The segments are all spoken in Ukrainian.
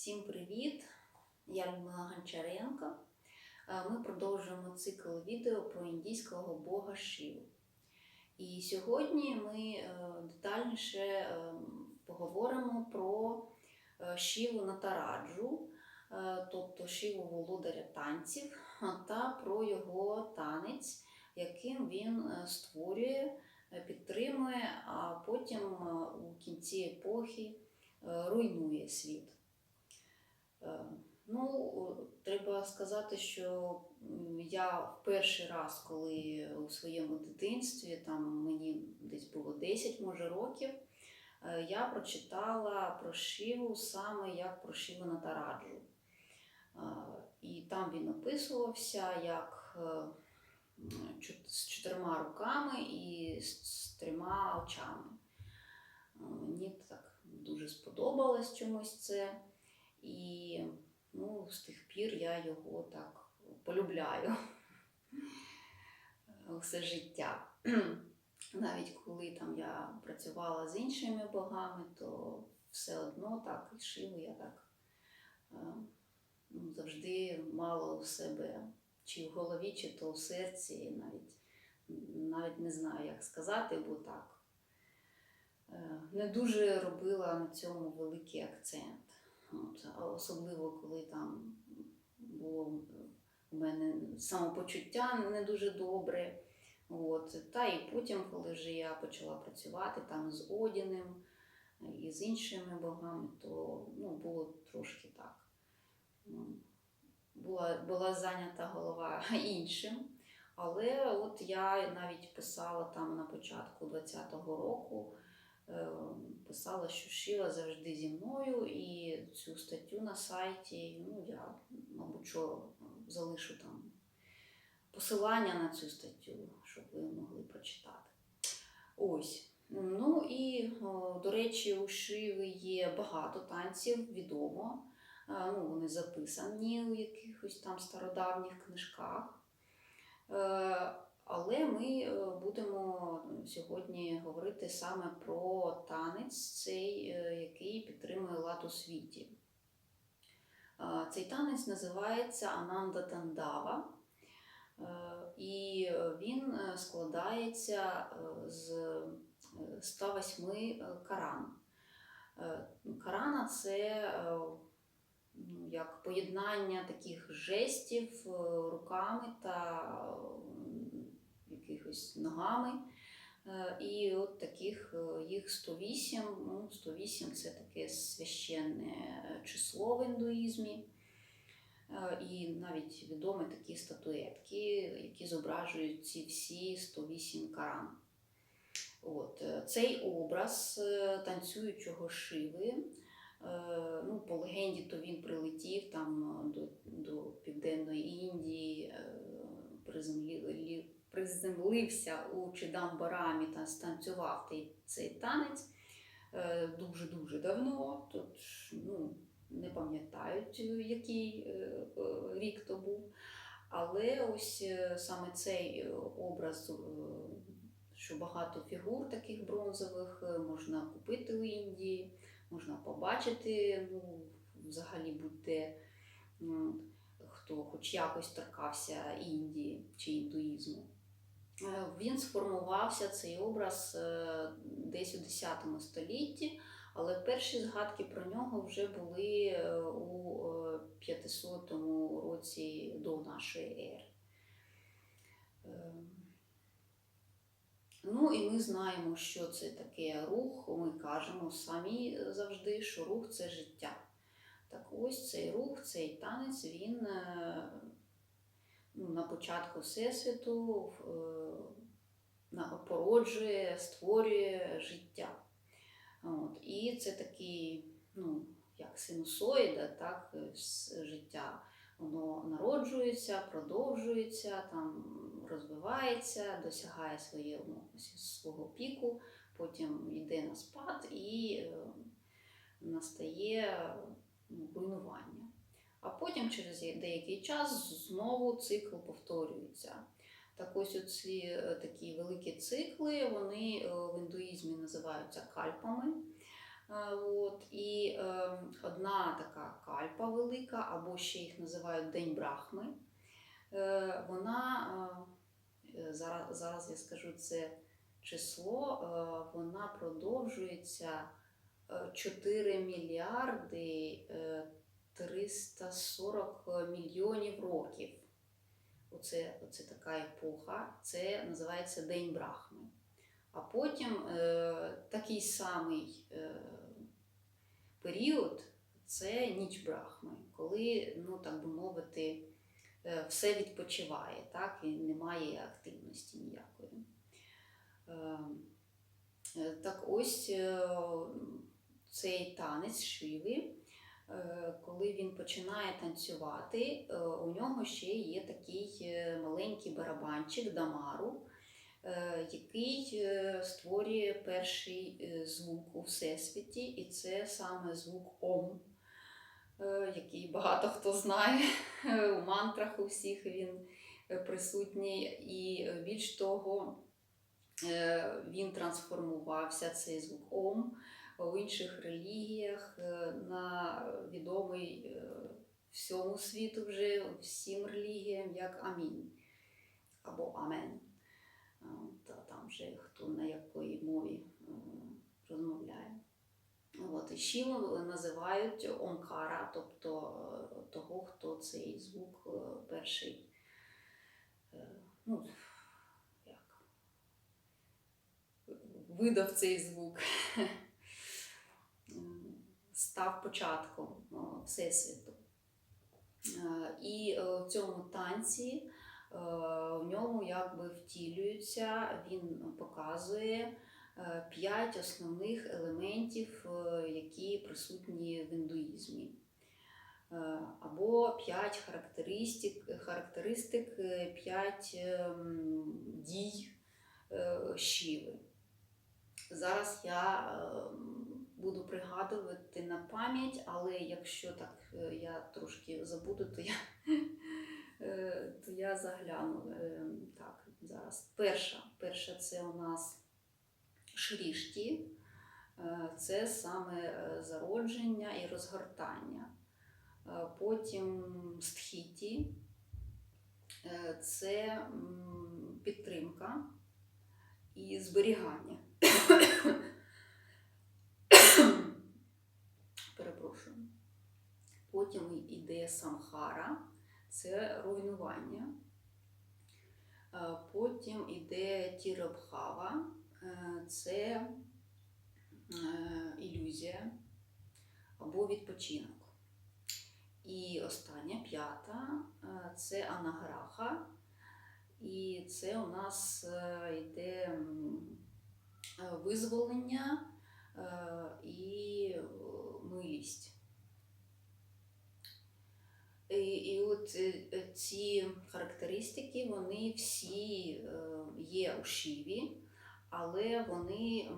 Всім привіт! Я Людмила Гончаренко. Е, Ми продовжуємо цикл відео про індійського бога Шиву. І сьогодні ми е, детальніше е, поговоримо про Шиву Натараджу, тобто Шиву володаря танців, та про його танець, яким він створює, підтримує, а потім у кінці епохи руйнує світ. Е, Ну, треба сказати, що я в перший раз, коли у своєму дитинстві, там мені десь було 10 може років, е, я прочитала про Шиву саме як про Шиву Натараджу. Е, І там він описувався як з чотирма руками і з трьома очами. Мені так дуже сподобалось чомусь це. І ну, з тих пір я його так полюбляю все життя. Навіть коли там я працювала з іншими богами, то все одно так і шиву я так е, ну, завжди мала у себе чи в голові, чи то в серці, навіть, навіть не знаю, як сказати, бо так. е, Не дуже робила на цьому великий акцент. От, особливо, коли там було у мене самопочуття не дуже добре. От. Та і потім, коли вже я почала працювати там з Одіним і з іншими богами, то ну, було трошки так. Була, була зайнята голова іншим. Але от я навіть писала там на початку 20-го року, е, писала, що Шива завжди зі мною, і цю статтю на сайті, ну я, мабуть, що залишу там посилання на цю статтю, щоб ви могли прочитати. Ось. Ну і, до речі, у Шиви є багато танців, відомо. Е, Ну, вони записані у якихось там стародавніх книжках. Е, Але ми е, будемо сьогодні говорити саме про танець, цей, е, який підтримує лад у світі. Е, Цей танець називається Ананда Тандава. Е, І він е, складається е, з е, 108 каран. Е, Карана це е, ну, як поєднання таких жестів е, руками та якихось ногами. Е, І от таких е, їх 108. Ну, 108 це таке священне е, число в індуїзмі. І навіть відомі такі статуетки, які зображують ці всі 108 каран. От. Цей образ танцюючого шиви. Ну, по легенді, то він прилетів там до, до Південної Індії, приземлився у Чидамбарамі та станцював цей танець е, дуже-дуже давно. Тут ну, не пам'ятають, е, який е, рік то був. Але ось саме цей образ, що багато фігур таких бронзових можна купити у Індії, можна побачити, ну, взагалі будь-де, хто хоч якось торкався Індії чи індуїзму. Е, Він сформувався цей образ е, десь у X столітті, але перші згадки про нього вже були е, у е, 500 році до нашої ери. Ну і ми знаємо, що це таке рух. Ми кажемо самі завжди, що рух це життя. Так ось цей рух, цей танець, він ну, на початку Всесвіту е, породжує, створює життя. От. І це такий, ну, як синусоїда, так, е, життя. Воно народжується, продовжується, там, розвивається, досягає своє, ну, свого піку, потім йде на спад і е, настає ну, руйнування. А потім через деякий час знову цикл повторюється. Так ось оці е, такі великі цикли, вони е, в індуїзмі називаються кальпами. Е, От, і одна така Кальпа Велика, або ще їх називають День Брахми. Вона зараз, зараз я скажу це число, вона продовжується е, 4 мільярди 340 мільйонів років. Оце, оце така епоха. Це називається День Брахми. А потім е, такий самий е, період це ніч Брахми, коли, ну так би мовити, е, все відпочиває, так, і немає активності ніякої. Е, е, Так ось е, цей танець Шиви, е, коли він починає танцювати, е, у нього ще є такий е, маленький барабанчик Дамару, е, який е, створює перший е, звук у всесвіті, і це саме звук Ом, е, який багато хто знає. У мантрах у всіх він е, присутній, і е, більш того, е, він трансформувався, цей звук Ом, у інших релігіях е, на відомий е, всьому світу вже всім релігіям як Амінь або Амен. Е, Та там вже хто на якої мові розмовляє. От, і Шіву називають Омкара, тобто того, хто цей звук перший, ну, видав цей звук, став початком е, Всесвіту. Е, І е, в цьому танці в ньому якби втілюється, він показує п'ять основних елементів, які присутні в індуїзмі. Або п'ять характеристик, характеристик п'ять ем, дій Шіви. Зараз я ем, буду пригадувати на пам'ять, але якщо так е, я трошки забуду, то я, е, то я загляну. Е, Так, зараз. Перша, перша це у нас Шрішті. Це саме зародження і розгортання. Потім стхіті. Це підтримка і зберігання. Потім йде самхара, це руйнування. Е, Потім йде тірабхава, е, це е, ілюзія або відпочинок. І остання п'ята це анаграха. І це у нас йде визволення і милість. І, і от е, е, ці характеристики, вони всі е, є у Шиві, але вони,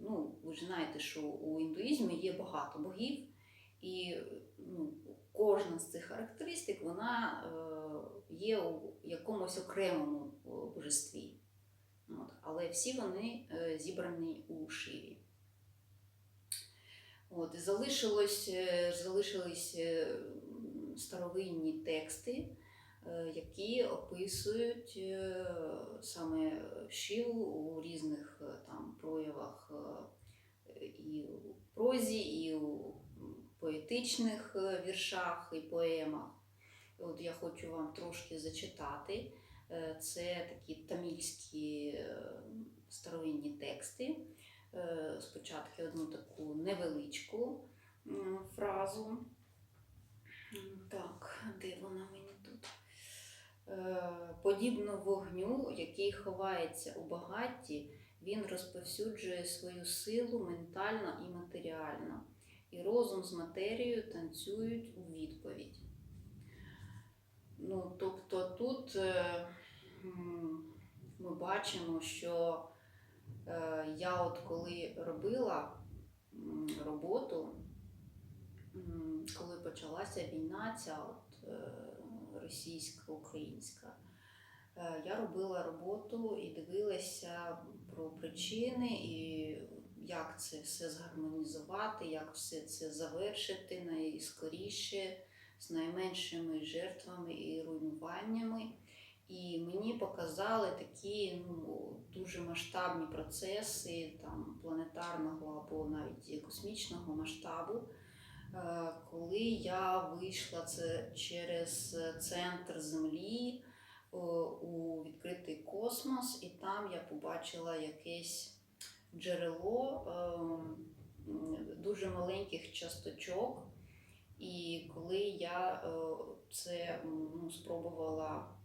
ну, ви ж знаєте, що у індуїзмі є багато богів, і ну, кожна з цих характеристик вона є у якомусь окремому божестві. От. Але всі вони зібрані у Шиві. От, залишилось, е, залишились е, старовинні тексти, е, які описують саме Шиву у різних там проявах і у прозі, і у поетичних віршах і поемах. От я хочу вам трошки зачитати. Це такі тамільські старовинні тексти. Е, Спочатку одну таку невеличку фразу. Так, де вона мені тут? Е, Подібно вогню, який ховається у багатті, він розповсюджує свою силу ментально і матеріально, і розум з матерією танцюють у відповідь. Ну, тобто тут е, ми бачимо, що я от коли робила роботу, коли почалася війна, ця от, е, російсько-українська, е, я робила роботу і дивилася про причини і як це все згармонізувати, як все це завершити найскоріше, з найменшими жертвами і руйнуваннями. І мені показали такі ну, дуже масштабні процеси там, планетарного або навіть космічного масштабу. Е, Коли я вийшла це через центр Землі у відкритий космос, і там я побачила якесь джерело ем, дуже маленьких часточок. І коли я е, це ну, спробувала е,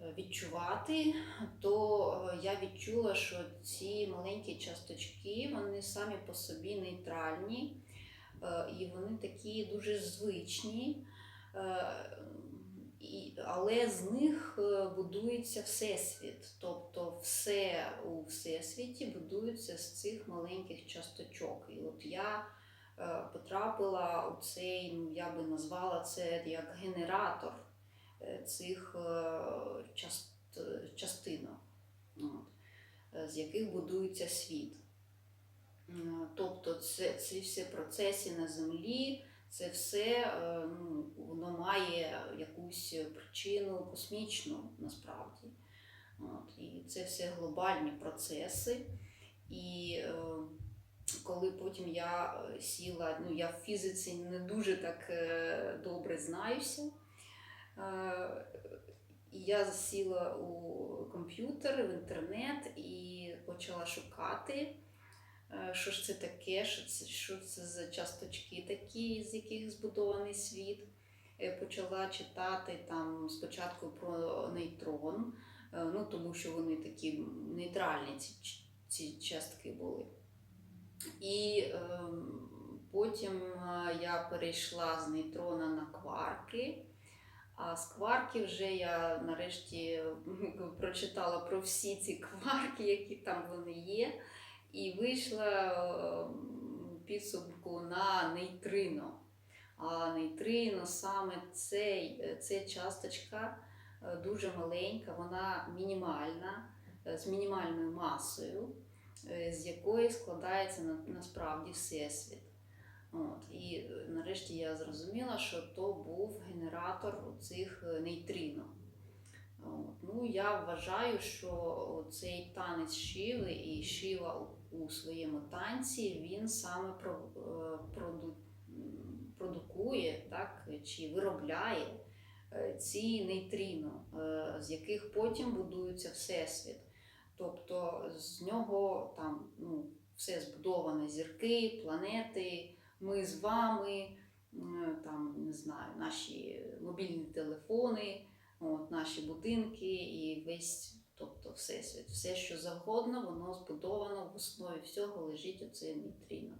відчувати, то е, я відчула, що ці маленькі часточки вони самі по собі нейтральні, е, і вони такі дуже звичні. Е, але з них будується всесвіт. Тобто все у всесвіті будується з цих маленьких часточок. І от я потрапила у цей, ну я би назвала це як генератор цих е, част, частинок, от, е, з яких будується світ. Е, Тобто це, ці всі процеси на землі, це все е, ну, воно має якусь причину космічну насправді. От, і це все глобальні процеси. І е, коли потім я е, сіла, ну я в фізиці не дуже так е, добре знаюся. Е, я сіла у комп'ютер, в інтернет і почала шукати. Е, Що ж це таке, що це, що це за часточки такі, з яких збудований світ. Почала читати там спочатку про нейтрон, е, ну тому що вони такі нейтральні, ці, ці частки були. І е, потім я перейшла з нейтрона на кварки. А з кварки вже я нарешті прочитала про всі ці кварки, які там вони є і вийшла підсумку на нейтрино. А нейтрино саме цей, е, ця часточка е, дуже маленька, вона мінімальна, е, з мінімальною масою, е, з якої складається насправді всесвіт. От. І е, нарешті я зрозуміла, що то був генератор цих е, нейтрино. От. Ну, я вважаю, що цей танець Шиви і Шива у- своєму танці він саме е, проду- продукує так, чи виробляє ці нейтрино, е, з яких потім будується всесвіт. Тобто з нього там ну, все збудоване зірки, планети, ми з вами, там, не знаю, наші мобільні телефони от, наші будинки і весь, тобто всесвіт. Все, що завгодно, воно збудовано в основі всього лежить оце нейтрино.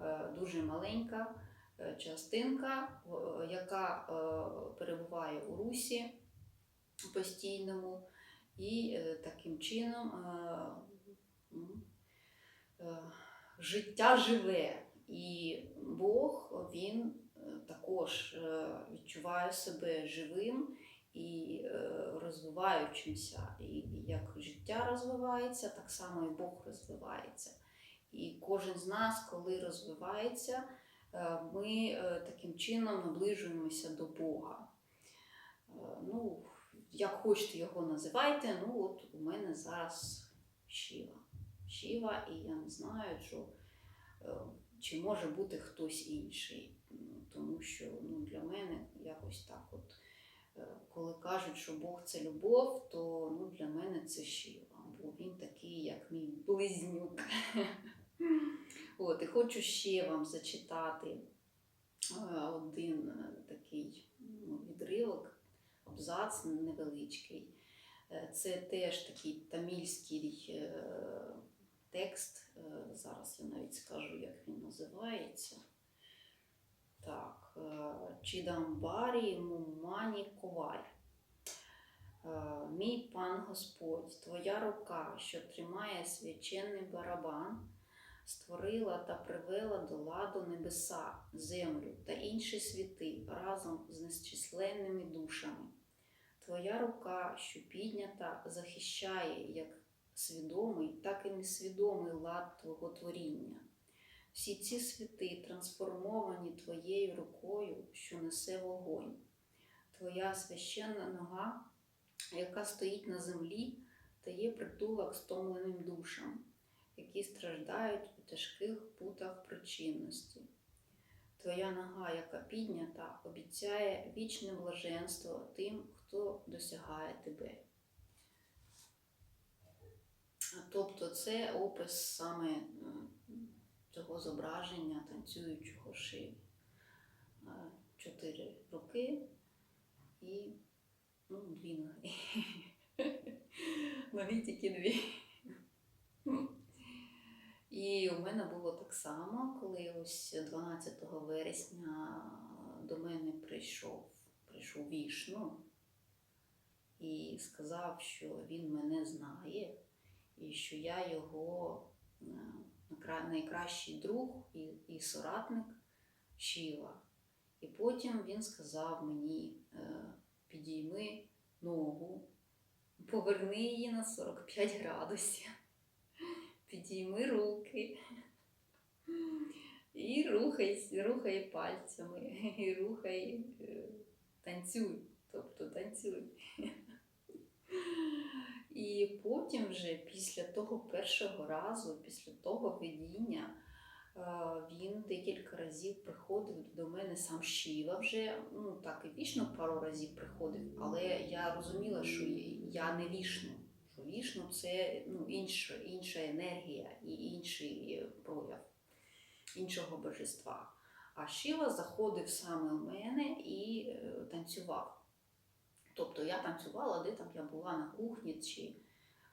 Е, Дуже маленька е, частинка, яка е, перебуває у русі постійному, і таким чином життя живе. І Бог він е, також е, відчуває себе живим і е, розвиваючимся. І як життя розвивається, так само і Бог розвивається. І кожен з нас, коли розвивається, ми таким чином наближуємося до Бога. Ну, як хочете його називайте, ну от у мене зараз Шіва. Шіва, і я не знаю, що, чи може бути хтось інший. Ну, Тому що ну, для мене якось так от. Е, коли кажуть, що Бог це любов, то ну, для мене це Шіва, бо він такий, як мій близнюк. От, і хочу ще вам зачитати е, один е, такий ну, відривок, абзац невеличкий. Це теж такий тамільський текст. Зараз я навіть скажу, як він називається. Так, е, Чідамбарі Мумані Коваль. Е, Мій пан Господь, твоя рука, що тримає священний барабан, створила та привела до ладу небеса, землю та інші світи разом з незчисленними душами. Твоя рука, що піднята, захищає, як свідомий, так і несвідомий лад Твого творіння. Всі ці світи трансформовані Твоєю рукою, що несе вогонь. Твоя священна нога, яка стоїть на землі, дає притулок стомленим душам, які страждають у тяжких путах причинності. Твоя нога, яка піднята, обіцяє вічне блаженство тим, хто досягає тебе. Тобто це опис саме е, цього зображення танцюючого шиї. Е, Чотири руки і ну, дві ноги. Ноги тільки дві. І у мене було так само, коли ось 12 вересня до мене прийшов, прийшов вішну і сказав, що він мене знає, і що я його е, найкращий друг і, і соратник Шіва. І потім він сказав мені: е, підійми ногу, поверни її на 45 градусів підійми руки. І рухай, рухай пальцями, і рухай, е, танцюй, тобто танцюй. Потім вже після того першого разу, після того видіння, е, він декілька разів приходив до мене сам Шіва вже, ну так і вічно пару разів приходив, але я розуміла, що я не вішну. Що вішну це ну, інша, інша енергія і інший прояв іншого божества. А Шіва заходив саме в мене і е, танцював. Тобто я танцювала, де там я була на кухні чи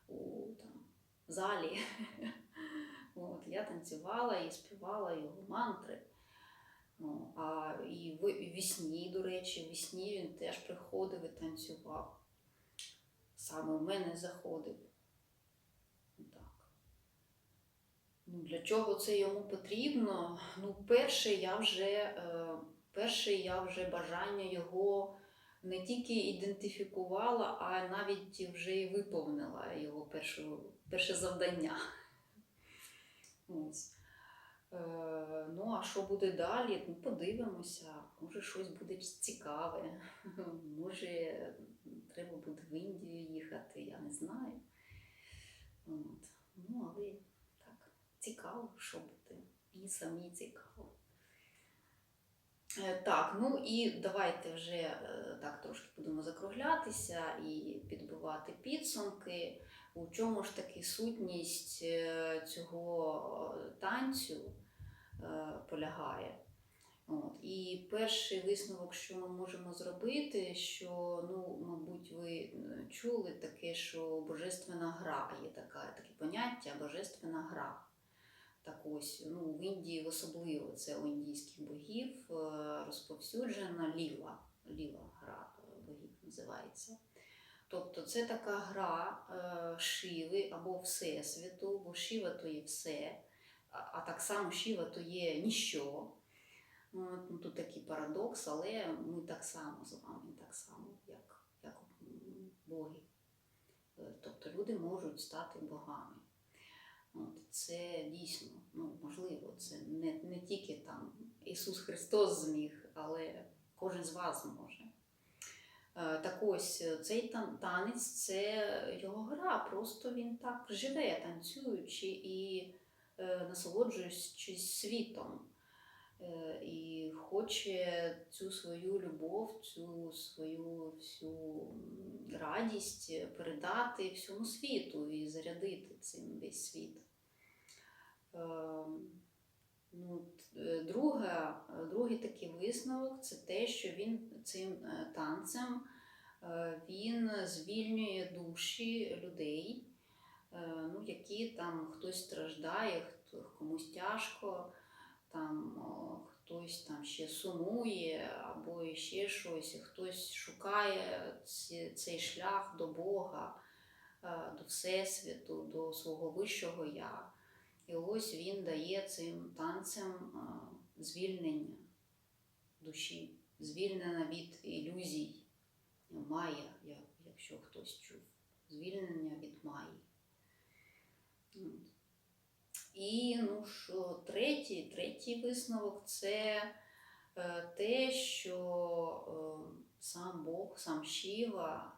у там, залі. От, я танцювала і співала його мантри. Ну, а і в вісні, до речі, вісні він теж приходив і танцював. Саме в мене заходив. Так. Ну, для чого це йому потрібно? Ну, перше, я вже, е, перше, я вже бажання його не тільки ідентифікувала, а навіть вже і виповнила його першу, перше завдання. Ось. Е, ну, а що буде далі? Ну, подивимося. Може, щось буде цікаве. Може, треба буде в Індію їхати, я не знаю. От. Ну, але так, цікаво, що буде. Мені самі цікаво. Е, Так, ну і давайте вже е, так трошки будемо закруглятися і підбивати підсумки. У чому ж таки сутність е, цього танцю полягає? От. І перший висновок, що ми можемо зробити, що, ну, мабуть, ви чули таке, що божественна гра є така, таке поняття божественна гра. Так ось, ну, в Індії особливо це у індійських богів е, розповсюджена ліла. Ліла гра е, богів називається. Тобто це така гра е, Шиви або Всесвіту, бо Шива то є все, а, так само Шива то є ніщо. Ну, ну, тут такий парадокс, але ми так само з вами, так само, як, як боги. Тобто люди можуть стати богами. От, це дійсно ну, можливо. Це не, не тільки там Ісус Христос зміг, але кожен з вас зможе. Е, Так ось е, цей танець це його гра, просто він так живе, танцюючи і е, насолоджуючись світом. Хоче цю свою любов, цю свою всю радість передати всьому світу і зарядити цим весь світ. Ем, Ну, е, друга, другий такий висновок це те, що він цим е, танцем е, він звільнює душі людей, ну, які там хтось страждає, комусь тяжко, там хтось там ще сумує, або ще щось, і хтось шукає цей шлях до Бога, е, до Всесвіту, до свого вищого я. І ось він дає цим танцям звільнення душі, звільнення від ілюзій, Майя, якщо хтось чув, звільнення від Майї. І ну, що, третій, третій висновок це е, те, що е, сам Бог, сам Шіва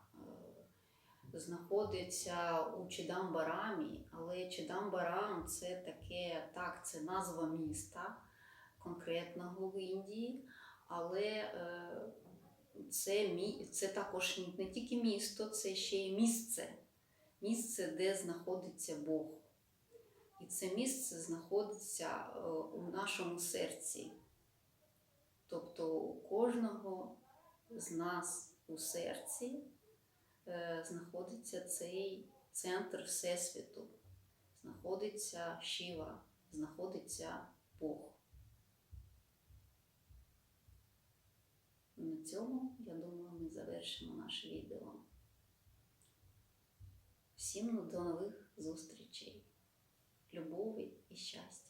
е, знаходиться у Чидамбарамі, але Чидамбарам це таке, так, це назва міста конкретного в Індії, але це, це також не тільки місто, це ще й місце. Місце, де знаходиться Бог. І це місце знаходиться е, у нашому серці. Тобто у кожного з нас у серці е, знаходиться цей центр Всесвіту, знаходиться Шіва, знаходиться Бог. На цьому, я думаю, ми завершимо наше відео. Всім до нових зустрічей! Любові і щастя!